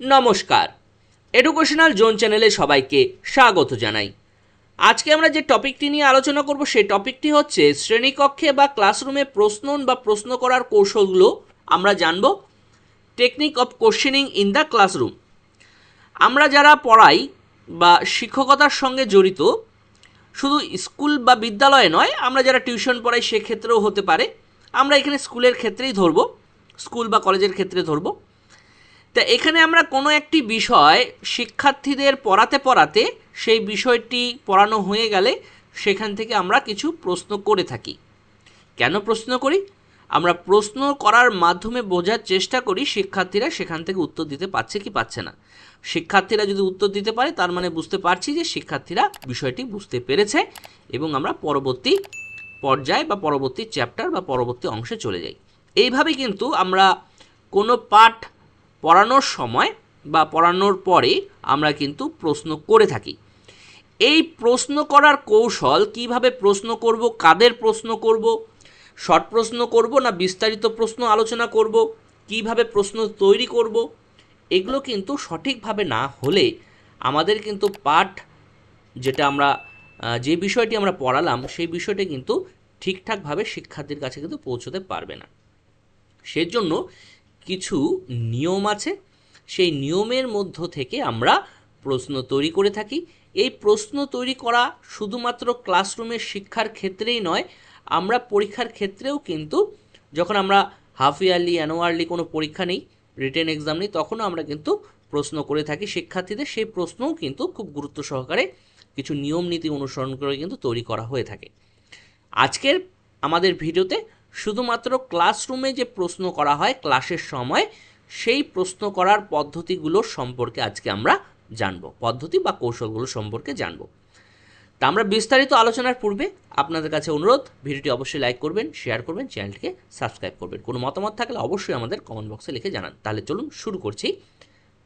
নমস্কার। Educational zone চ্যানেলে সবাইকে স্বাগত জানাই। আজকে আমরা যে টপিকটি নিয়ে আলোচনা করব, সেই টপিকটি হচ্ছে শ্রেণীকক্ষে বা ক্লাসরুমে প্রশ্ন বা প্রশ্ন করার কৌশলগুলো আমরা জানব। Technique of questioning in the classroom আমরা যারা পড়াই বা শিক্ষকতার সঙ্গে জড়িত, শুধু স্কুল বা বিদ্যালয়ে নয়, আমরা যারা টিউশন পড়াই সেক্ষেত্রেও হতে পারে। আমরা এখানে স্কুলের ক্ষেত্রেই ধরবো, স্কুল বা কলেজের ক্ষেত্রে ধরবো। তা এখানে আমরা কোনো একটি বিষয় শিক্ষার্থীদের পড়াতে পড়াতে সেই বিষয়টি পড়ানো হয়ে গেলে সেখান থেকে আমরা কিছু প্রশ্ন করে থাকি। কেন প্রশ্ন করি? আমরা প্রশ্ন করার মাধ্যমে বোঝার চেষ্টা করি শিক্ষার্থীরা সেখান থেকে উত্তর দিতে পারছে কি পাচ্ছে না। শিক্ষার্থীরা যদি উত্তর দিতে পারে, তার মানে বুঝতে পারছি যে শিক্ষার্থীরা বিষয়টি বুঝতে পেরেছে এবং আমরা পরবর্তী পর্যায়ে বা পরবর্তী চ্যাপ্টার বা পরবর্তী অংশে চলে যাই। এইভাবে কিন্তু আমরা কোনো পাঠ পড়ানোর সময় বা পড়ানোর পরে আমরা কিন্তু প্রশ্ন করে থাকি। এই প্রশ্ন করার কৌশল, কীভাবে প্রশ্ন করব, কাদের প্রশ্ন করব, শর্ট প্রশ্ন করব না বিস্তারিত প্রশ্ন আলোচনা করব, কীভাবে প্রশ্ন তৈরি করব, এগুলো কিন্তু সঠিকভাবে না হলে আমাদের কিন্তু পাঠ যেটা আমরা যে বিষয়টি আমরা পড়ালাম, সেই বিষয়টি কিন্তু ঠিকঠাকভাবে শিক্ষার্থীর কাছে কিন্তু পৌঁছতে পারবে না। সেজন্য কিছু নিয়ম আছে, সেই নিয়মের মধ্য থেকে আমরা প্রশ্ন তৈরি করে থাকি। এই প্রশ্ন তৈরি করা শুধুমাত্র ক্লাসরুমের শিক্ষার ক্ষেত্রেই নয়, আমরা পরীক্ষার ক্ষেত্রেও কিন্তু যখন আমরা হাফ ইয়ারলি অ্যানুয়ারলি কোনো পরীক্ষা নেই রিটেন এক্সাম নেই, তখনও আমরা কিন্তু প্রশ্ন করে থাকি। শিক্ষার্থীদের সেই প্রশ্নও কিন্তু খুব গুরুত্ব সহকারে কিছু নিয়ম নীতি অনুসরণ করে কিন্তু তৈরি করা হয়ে থাকে। আজকের আমাদের ভিডিওতে শুধুমাত্র ক্লাসরুমে যে প্রশ্ন করা হয় ক্লাসের সময়, সেই প্রশ্ন করার পদ্ধতিগুলো সম্পর্কে আজকে আমরা জানব। পদ্ধতি বা কৌশলগুলো সম্পর্কে জানব। তা আমরা বিস্তারিত আলোচনার পূর্বে আপনাদের কাছে অনুরোধ, ভিডিওটি অবশ্যই লাইক করবেন, শেয়ার করবেন, চ্যানেলটিকে সাবস্ক্রাইব করবেন। কোনো মতামত থাকলে অবশ্যই আমাদের কমেন্ট বক্সে লিখে জানান। তাহলে চলুন শুরু করছি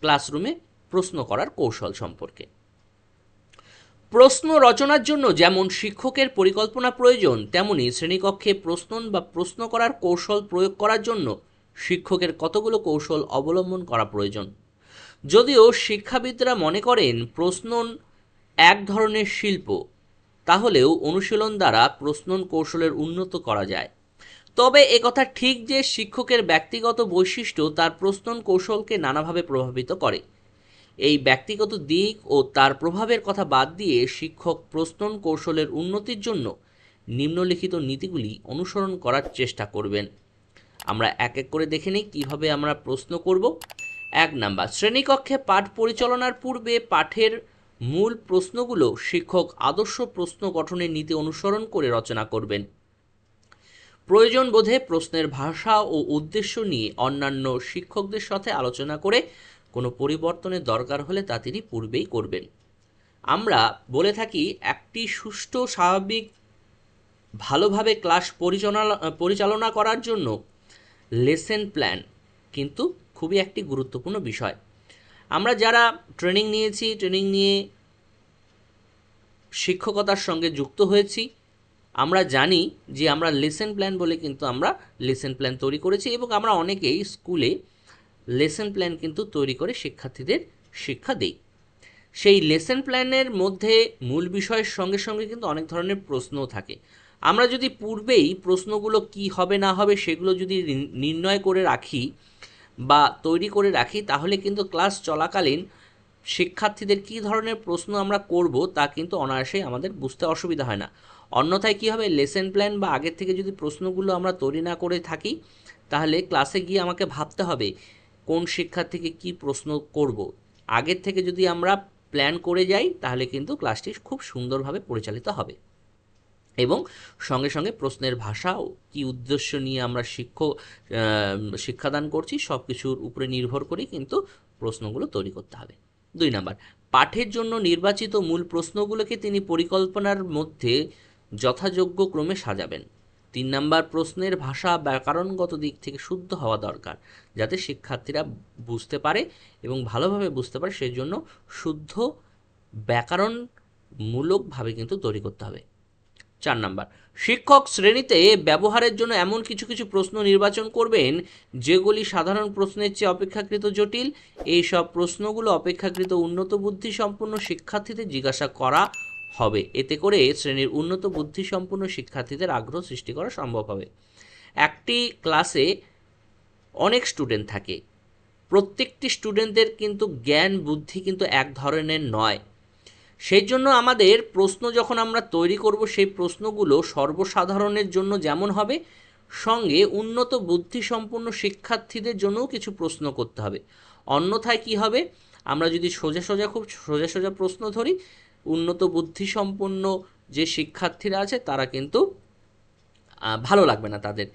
ক্লাসরুমে প্রশ্ন করার কৌশল সম্পর্কে। প্রশ্ন রচনার জন্য যেমন শিক্ষকের পরিকল্পনা প্রয়োজন, তেমনি শ্রেণীকক্ষে প্রশ্ন বা প্রশ্ন করার কৌশল প্রয়োগ করার জন্য শিক্ষকের কতগুলো কৌশল অবলম্বন করা প্রয়োজন। যদিও শিক্ষাবিদরা মনে করেন প্রশ্নন এক ধরনের শিল্প, তাহলেও অনুশীলন দ্বারা প্রশ্নন কৌশলের উন্নত করা যায়। তবে একথা ঠিক যে শিক্ষকের ব্যক্তিগত বৈশিষ্ট্য তার প্রশ্নন কৌশলকে নানাভাবে প্রভাবিত করে। এই ব্যক্তিগত দিক ও তার প্রভাবের কথা বাদ দিয়ে শিক্ষক প্রশ্নন কৌশলের উন্নতির জন্য নিম্নলিখিত নীতিগুলি অনুসরণ করার চেষ্টা করবেন। আমরা এক এক করে দেখে নিই কীভাবে আমরা প্রশ্ন করব। এক নাম্বার, শ্রেণীকক্ষে পাঠ পরিচালনার পূর্বে পাঠের মূল প্রশ্নগুলো শিক্ষক আদর্শ প্রশ্ন গঠনের নীতি অনুসরণ করে রচনা করবেন। প্রয়োজন বোধে প্রশ্নের ভাষা ও উদ্দেশ্য নিয়ে অন্যান্য শিক্ষকদের সাথে আলোচনা করে কোনো পরিবর্তনের দরকার হলে তা তিনি পূর্বেই করবেন। আমরা বলে থাকি, একটি সুষ্ঠু, স্বাভাবিক, ভালোভাবে ক্লাস পরিচালনা পরিচালনা করার জন্য লেসেন প্ল্যান কিন্তু খুবই একটি গুরুত্বপূর্ণ বিষয়। আমরা যারা ট্রেনিং নিয়েছি, ট্রেনিং নিয়ে শিক্ষকতার সঙ্গে যুক্ত হয়েছি, আমরা জানি যে আমরা লেসেন প্ল্যান বলে কিন্তু আমরা লেসেন প্ল্যান তৈরি করেছি এবং আমরা অনেকেই স্কুলে লেসেন প্ল্যান কিন্তু তৈরি করে শিক্ষার্থীদের শিক্ষা দেই। সেই লেসেন প্ল্যানের মধ্যে মূল বিষয়ের সঙ্গে সঙ্গে কিন্তু অনেক ধরনের প্রশ্নও থাকে। আমরা যদি পূর্বেই প্রশ্নগুলো কি হবে, না হবে সেগুলো যদি নির্ণয় করে রাখি বা তৈরি করে রাখি, তাহলে কিন্তু ক্লাস চলাকালীন শিক্ষার্থীদের কী ধরনের প্রশ্ন আমরা করব, তা কিন্তু অনায়াসেই আমাদের বুঝতে অসুবিধা হয় না। অন্যথায় কী হবে লেসেন প্ল্যান বা আগের থেকে যদি প্রশ্নগুলো আমরা তৈরি না করে থাকি, তাহলে ক্লাসে গিয়ে আমাকে ভাবতে হবে কোন শিক্ষার্থীকে কি প্রশ্ন করব আগের থেকে যদি আমরা প্ল্যান করে যাই তাহলে কিন্তু ক্লাসটি খুব সুন্দরভাবে পরিচালিত হবে। এবং সঙ্গে সঙ্গে প্রশ্নের ভাষা ও কী উদ্দেশ্য নিয়ে আমরা শিক্ষক আহ, শিক্ষাদান করছি সব কিছুর উপরে নির্ভর করেই কিন্তু প্রশ্নগুলো তৈরি করতে হবে। দুই নাম্বার পাঠের জন্য নির্বাচিত মূল প্রশ্নগুলোকে তিনি পরিকল্পনার মধ্যে যথাযোগ্য ক্রমে সাজাবেন। তিন নাম্বার প্রশ্নের ভাষা ব্যাকরণগত দিক থেকে শুদ্ধ হওয়া দরকার, যাতে শিক্ষার্থীরা বুঝতে পারে এবং ভালোভাবে বুঝতে পারে সেই জন্য শুদ্ধ ব্যাকরণমূলকভাবে কিন্তু তৈরি করতে হবে। চার নাম্বার, শিক্ষক শ্রেণীতে ব্যবহারের জন্য এমন কিছু কিছু প্রশ্ন নির্বাচন করবেন যেগুলি সাধারণ প্রশ্নের চেয়ে অপেক্ষাকৃত জটিল। এই সব প্রশ্নগুলো অপেক্ষাকৃত উন্নত বুদ্ধি সম্পন্ন শিক্ষার্থীদের জিজ্ঞাসা করা হবে। এতে করে শ্রেণির উন্নত বুদ্ধিসম্পন্ন শিক্ষার্থীদের আগ্রহ সৃষ্টি করা সম্ভব হবে। একটি ক্লাসে অনেক স্টুডেন্ট থাকে। প্রত্যেকটি স্টুডেন্টদের কিন্তু জ্ঞান, বুদ্ধি কিন্তু এক ধরনের নয়। সেই জন্য আমাদের প্রশ্ন যখন আমরা তৈরি করব, সেই প্রশ্নগুলো সর্বসাধারণের জন্য যেমন হবে, সঙ্গে উন্নত বুদ্ধিসম্পন্ন শিক্ষার্থীদের জন্যও কিছু প্রশ্ন করতে হবে। অন্যথায় কি হবে? আমরা যদি সোজা সোজা খুব সোজা সোজা প্রশ্ন ধরি উন্নত বুদ্ধিসম্পন্ন যে শিক্ষার্থীরা আছে, তারা কিন্তু ভালো লাগবে না তাদের।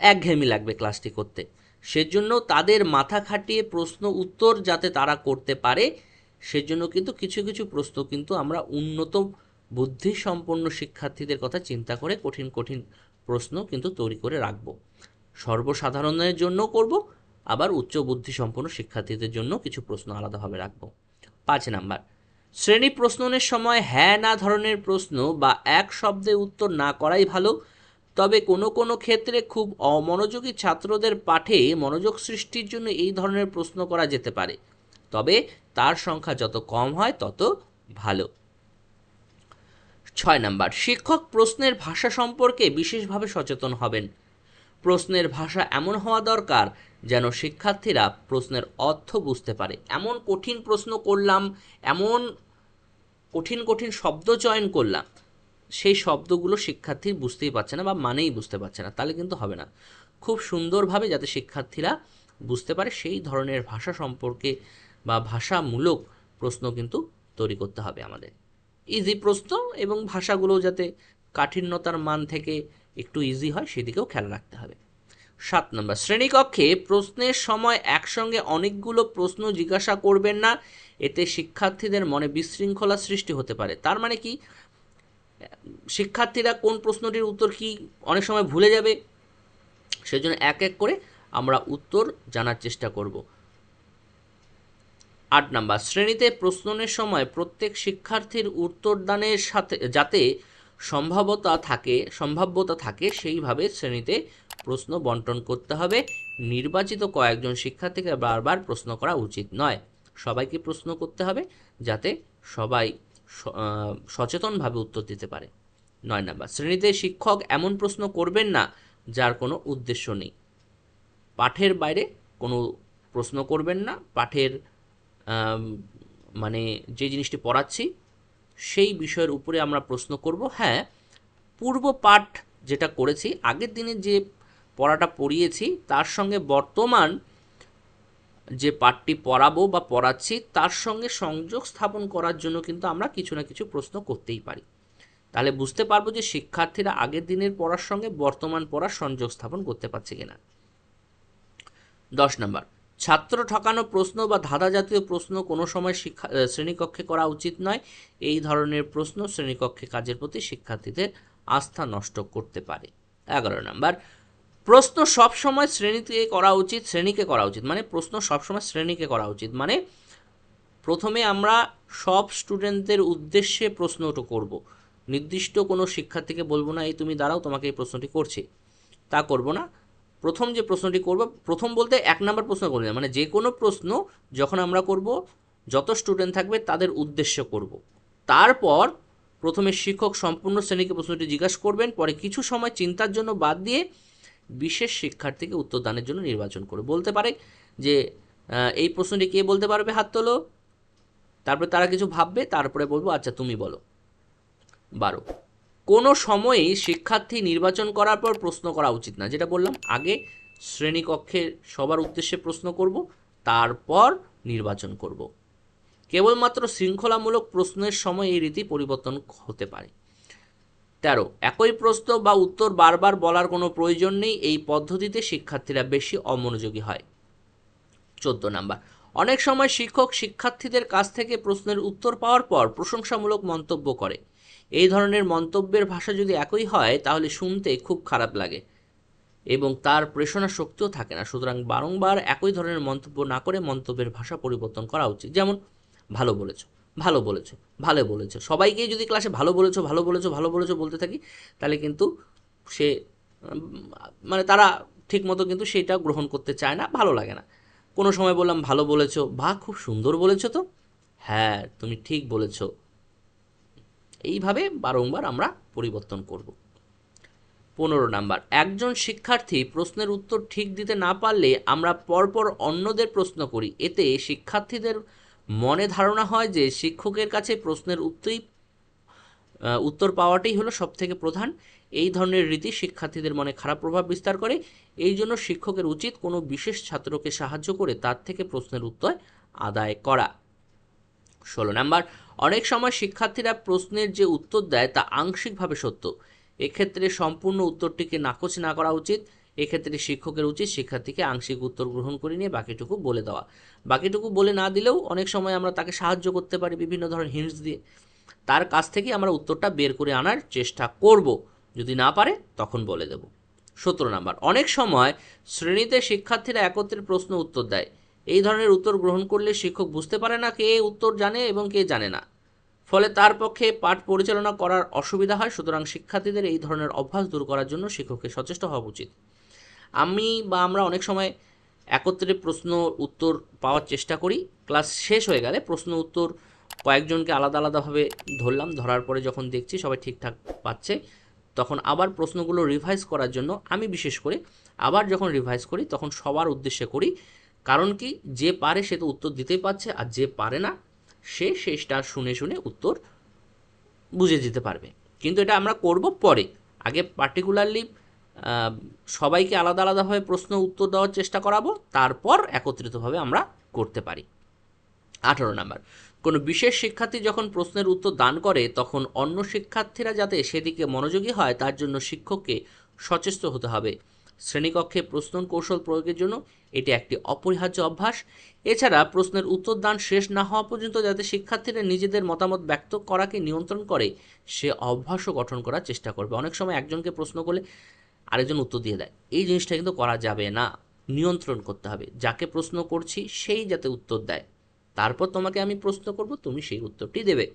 একঘেয়েমি লাগবে ক্লাসটি করতে। সেজন্য তাদের মাথা খাটিয়ে প্রশ্ন উত্তর যাতে তারা করতে পারে, সেজন্য কিন্তু কিছু কিছু প্রশ্ন কিন্তু আমরা উন্নত বুদ্ধিসম্পন্ন শিক্ষার্থীদের কথা চিন্তা করে কঠিন কঠিন প্রশ্ন কিন্তু তৈরি করে রাখব। সর্বসাধারণের জন্য করব, আবার উচ্চ বুদ্ধিসম্পন্ন শিক্ষার্থীদের জন্য কিছু প্রশ্ন আলাদাভাবে রাখব। পাঁচ নাম্বার শ্রেণি প্রশ্নের সময় হ্যাঁ না ধরনের প্রশ্ন বা এক শব্দে উত্তর না করাই ভালো। তবে কোনো কোনো ক্ষেত্রে খুব অমনোযোগী ছাত্রদের পাঠে মনোযোগ সৃষ্টির জন্য এই ধরনের প্রশ্ন করা যেতে পারে। তবে তার সংখ্যা যত কম হয়, তত ভালো। ছয় নাম্বার, শিক্ষক প্রশ্নের ভাষা সম্পর্কে বিশেষভাবে সচেতন হবেন। প্রশ্নের ভাষা এমন হওয়া দরকার যেন শিক্ষার্থীরা প্রশ্নের অর্থ বুঝতে পারে। এমন কঠিন প্রশ্ন করলাম, এমন কঠিন কঠিন শব্দ চয়ন করলাম, সেই শব্দগুলো শিক্ষার্থী বুঝতেই পারছে না বা মানেই বুঝতে পারছে না, তাহলে কিন্তু হবে না। খুব সুন্দরভাবে যাতে শিক্ষার্থীরা বুঝতে পারে সেই ধরনের ভাষা সম্পর্কে বা ভাষামূলক প্রশ্ন কিন্তু তৈরি করতে হবে আমাদের। ইজি প্রশ্ন এবং ভাষাগুলো যাতে কাঠিন্যতার মান থেকে একটু ইজি হয়, সেদিকেও খেয়াল রাখতে হবে। সাত নম্বর, শ্রেণীকক্ষে প্রশ্নের সময় একসঙ্গে অনেকগুলো প্রশ্ন জিজ্ঞাসা করবেন না, এতে শিক্ষার্থীদের মনে বিশৃঙ্খলা সৃষ্টি হতে পারে। তার মানে কি? শিক্ষার্থীরা কোন প্রশ্নটির উত্তর কি অনেক সময় ভুলে যাবে, সেজন্য এক এক করে আমরা উত্তর জানার চেষ্টা করব। আট নাম্বার, শ্রেণীতে প্রশ্নের সময় প্রত্যেক শিক্ষার্থীর উত্তরদানের সাথে, যাতে সম্ভাবতা থাকে, সম্ভাব্যতা থাকে, সেইভাবে শ্রেণীতে প্রশ্ন বন্টন করতে হবে। নির্বাচিত কয়েকজন শিক্ষার্থীকে বারবার প্রশ্ন করা উচিত নয়। সবাইকে প্রশ্ন করতে হবে যাতে সবাই সচেতনভাবে উত্তর দিতে পারে। নয় নাম্বার, শ্রেণীতে শিক্ষক এমন প্রশ্ন করবেন না যার কোনো উদ্দেশ্য নেই। পাঠের বাইরে কোনো প্রশ্ন করবেন না। পাঠের মানে যে জিনিসটি পড়াচ্ছি সেই বিষয়ের উপরে আমরা প্রশ্ন করব। হ্যাঁ পূর্ব পাঠ যেটা করেছি, আগের দিনে যে পড়াটা পড়িয়েছি, তার সঙ্গে বর্তমান যে পাঠটি পড়াবো বা পড়াচ্ছি, তার সঙ্গে সংযোগ স্থাপন করার জন্য কিন্তু আমরা কিছু না কিছু প্রশ্ন করতেই পারি। তাহলে বুঝতে পারব যে শিক্ষার্থীরা আগের দিনের পড়ার সঙ্গে বর্তমান পড়ার সংযোগ স্থাপন করতে পারছে কিনা। দশ নম্বর ছাত্র ঠকানো প্রশ্ন বা ধাঁধা জাতীয় প্রশ্ন কোনো সময় শিক্ষা শ্রেণীকক্ষে করা উচিত নয়। এই ধরনের প্রশ্ন শ্রেণীকক্ষে কাজের প্রতি শিক্ষার্থীদের আস্থা নষ্ট করতে পারে। এগারো নম্বর, প্রশ্ন সব সময় শ্রেণীতে করা উচিত, শ্রেণীকে করা উচিত। মানে প্রশ্ন সব সময় শ্রেণীকে করা উচিত। মানে প্রথমে আমরা সব স্টুডেন্টদের উদ্দেশ্যে প্রশ্নটা করব। নির্দিষ্ট কোনো শিক্ষার্থীকে বলব না, এই তুমি দাঁড়াও, তোমাকে এই প্রশ্নটি করছি। তা করব না। প্রথম যে প্রশ্নটি করব, প্রথম বলতে এক নম্বর প্রশ্ন করি না মানে যে কোনো প্রশ্ন যখন আমরা করব, যত স্টুডেন্ট থাকবে তাদের উদ্দেশ্য করব। তারপর প্রথমে শিক্ষক সম্পূর্ণ শ্রেণীকে প্রশ্নটি জিজ্ঞাসা করবেন, পরে কিছু সময় চিন্তার জন্য বাদ দিয়ে বিশেষ শিক্ষার্থীকে উত্তরদানের জন্য নির্বাচন করে বলতে পারে যে এই প্রশ্নটি কে বলতে পারবে হাত তোলো? তারপরে তারা কিছু ভাববে, তারপরে বলব আচ্ছা তুমি বলো। বারো। কোনো সময়েই শিক্ষার্থী নির্বাচন করার পর প্রশ্ন করা উচিত না। যেটা বললাম, আগে শ্রেণীকক্ষে সবার উদ্দেশ্যে প্রশ্ন করব, তারপর নির্বাচন করব। কেবলমাত্র শৃঙ্খলামূলক প্রশ্নের সময় এই রীতি পরিবর্তন হতে পারে। তেরো, একই প্রশ্ন বা উত্তর বারবার বলার কোনো প্রয়োজন নেই, এই পদ্ধতিতে শিক্ষার্থীরা বেশি অমনোযোগী হয়। চোদ্দ নাম্বার, অনেক সময় শিক্ষক শিক্ষার্থীদের কাছ থেকে প্রশ্নের উত্তর পাওয়ার পর প্রশংসামূলক মন্তব্য করে। এই ধরনের মন্তব্যের ভাষা যদি একই হয়, তাহলে শুনতে খুব খারাপ লাগে। এবং তার প্রেষণা শক্তিও থাকে না। সুতরাং বারংবার একই ধরনের মন্তব্য না করে মন্তব্যের ভাষা পরিবর্তন করা উচিত। যেমন, ভালো বলেছ, ভালো বলেছ ভালো বলেছ। সবাইকেই যদি ক্লাসে ভালো বলেছ ভালো বলেছ ভালো বলেছ বলতে থাকি, তাহলে কিন্তু সে মানে তারা ঠিক মতো কিন্তু সেটা গ্রহণ করতে চায় না, ভালো লাগে না। কোনো সময় বললাম, ভালো বলেছ, বা খুব সুন্দর বলেছ তো? হ্যাঁ তুমি ঠিক বলেছ। এইভাবে বারংবার আমরা পরিবর্তন করব। পনেরো নাম্বার, একজন শিক্ষার্থী প্রশ্নের উত্তর ঠিক দিতে না পারলে আমরা পরপর অন্যদের প্রশ্ন করি। এতে শিক্ষার্থীদের মনে ধারণা হয় যে শিক্ষকের কাছে প্রশ্নের উত্তরই উত্তর পাওয়াটাই হলো সবথেকে প্রধান। এই ধরনের রীতি শিক্ষার্থীদের মনে খারাপ প্রভাব বিস্তার করে। এই জন্য শিক্ষকের উচিত কোনো বিশেষ ছাত্রকে সাহায্য করে তার থেকে প্রশ্নের উত্তর আদায় করা। ষোলো নাম্বার অনেক সময় শিক্ষার্থীরা প্রশ্নের যে উত্তর দেয় তা আংশিকভাবে সত্য। এক্ষেত্রে সম্পূর্ণ উত্তরটিকে নাকচ না করা উচিত। এক্ষেত্রে শিক্ষকের উচিত শিক্ষার্থীকে আংশিক উত্তর গ্রহণ করে নিয়ে বাকিটুকু বলে দেওয়া। বাকিটুকু বলে না দিলেও অনেক সময় আমরা তাকে সাহায্য করতে পারি বিভিন্ন ধরনের হিন্টস দিয়ে। তার কাছ থেকে আমরা উত্তরটা বের করে আনার চেষ্টা করব। যদি না পারে, তখন বলে দেব। সতেরো নাম্বার, অনেক সময় শ্রেণীতে শিক্ষার্থীরা একত্রে প্রশ্ন উত্তর দেয়। এই ধরনের উত্তর গ্রহণ করলে শিক্ষক বুঝতে পারে না কে উত্তর জানে এবং কে জানে না। ফলে তার পক্ষে পাঠ পরিচালনা করার অসুবিধা হয়, সুতরাং শিক্ষার্থীদের এই ধরনের অভ্যাস দূর করার জন্য শিক্ষককে সচেষ্ট হওয়া উচিত। আমি বা আমরা অনেক সময় একত্রে প্রশ্ন, উত্তর পাওয়ার চেষ্টা করি। ক্লাস শেষ হয়ে গেলে প্রশ্ন, উত্তর কয়েকজনকে আলাদা আলাদাভাবে ধরলাম। ধরার পরে যখন দেখছি সবাই ঠিকঠাক পাচ্ছে, তখন আবার প্রশ্নগুলো রিভাইজ করার জন্য আমি বিশেষ করে আবার যখন রিভাইজ করি, তখন সবার উদ্দেশ্যে করি, কারণ কি যে পারে সে তো উত্তর দিতেই পারছে, আর যে পারে না সে শেষটা শুনে শুনে উত্তর বুঝে যেতে পারবে। কিন্তু এটা আমরা করব পরে। আগে পার্টিকুলারলি সবাইকে আলাদা আলাদাভাবে প্রশ্ন উত্তর দেওয়ার চেষ্টা করাবো, তারপর একত্রিতভাবে আমরা করতে পারি। আঠারো নাম্বার। কোনো বিশেষ শিক্ষার্থী যখন প্রশ্নের উত্তর দান করে, তখন অন্য শিক্ষার্থীরা যাতে সেদিকে মনোযোগী হয়, তার জন্য শিক্ষককে সচেষ্ট হতে হবে। শ্রেণীকক্ষে প্রশ্ন কৌশল প্রয়োগের জন্য এটি একটি অপরিহার্য অভ্যাস। এছাড়া প্রশ্নের উত্তর দান শেষ না হওয়া পর্যন্ত যাতে শিক্ষার্থীরা নিজেদের মতামত ব্যক্ত করাকে নিয়ন্ত্রণ করে, সে অভ্যাসও গঠন করার চেষ্টা করবে। অনেক সময় একজনকে প্রশ্ন করলে আরেকজন উত্তর দিয়ে দেয়। এই জিনিসটা কিন্তু করা যাবে না। নিয়ন্ত্রণ করতে হবে। যাকে প্রশ্ন করছি, সেই যাতে উত্তর দেয়। তারপর তোমাকে আমি প্রশ্ন করব, তুমি সেই উত্তরটি দেবে।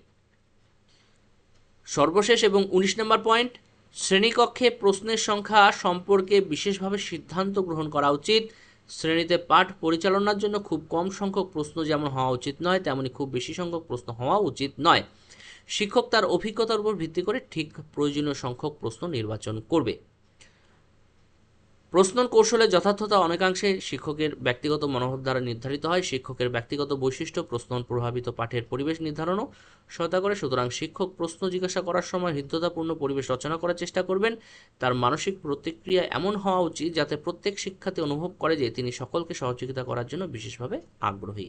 সর্বশেষ এবং উনিশ নম্বর পয়েন্ট শ্রেণীকক্ষে প্রশ্নের সংখ্যা সম্পর্কে বিশেষভাবে সিদ্ধান্ত গ্রহণ করা উচিত। শ্রেণীতে পাঠ পরিচালনার জন্য খুব কম সংখ্যক প্রশ্ন যেমন হওয়া উচিত নয়, তেমনি খুব বেশি সংখ্যক প্রশ্ন হওয়া উচিত নয়। শিক্ষক তার অভিজ্ঞতার উপর ভিত্তি করে ঠিক প্রয়োজনীয় সংখ্যক প্রশ্ন নির্বাচন করবে। প্রশ্ন কৌশলের যথার্থতা অনেকাংশে শিক্ষকের ব্যক্তিগত মনোভাব দ্বারা নির্ধারিত হয়। শিক্ষকের ব্যক্তিগত বৈশিষ্ট্য, প্রশ্ন, প্রভাবিত পাঠের পরিবেশ নির্ধারণও সহায়তা করে। সুতরাং শিক্ষক প্রশ্ন জিজ্ঞাসা করার সময় হৃদ্যতাপূর্ণ পরিবেশ রচনা করার চেষ্টা করবেন। তার মানসিক প্রতিক্রিয়া এমন হওয়া উচিত যাতে প্রত্যেক শিক্ষার্থী অনুভব করে যে তিনি সকলকে সহযোগিতা করার জন্য বিশেষভাবে আগ্রহী।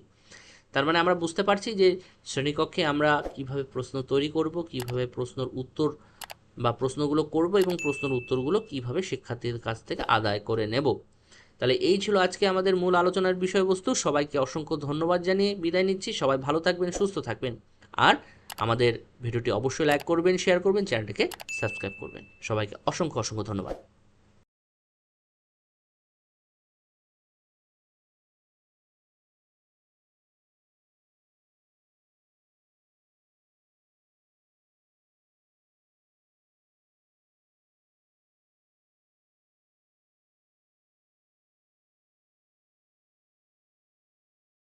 তার মানে আমরা বুঝতে পারছি যে শ্রেণীকক্ষে আমরা কীভাবে প্রশ্ন তৈরি করব, কীভাবে প্রশ্নের উত্তর বা প্রশ্নগুলো করব এবং প্রশ্নের উত্তরগুলো কীভাবে শিক্ষার্থীদের কাছ থেকে আদায় করে নেব। তাহলে এই ছিল আজকে আমাদের মূল আলোচনার বিষয়বস্তু। সবাইকে অসংখ্য ধন্যবাদ জানিয়ে বিদায় নিচ্ছি। সবাই ভালো থাকবেন, সুস্থ থাকবেন। আর আমাদের ভিডিওটি অবশ্যই লাইক করবেন শেয়ার করবেন চ্যানেলটিকে সাবস্ক্রাইব করবেন। সবাইকে অসংখ্য অসংখ্য ধন্যবাদ।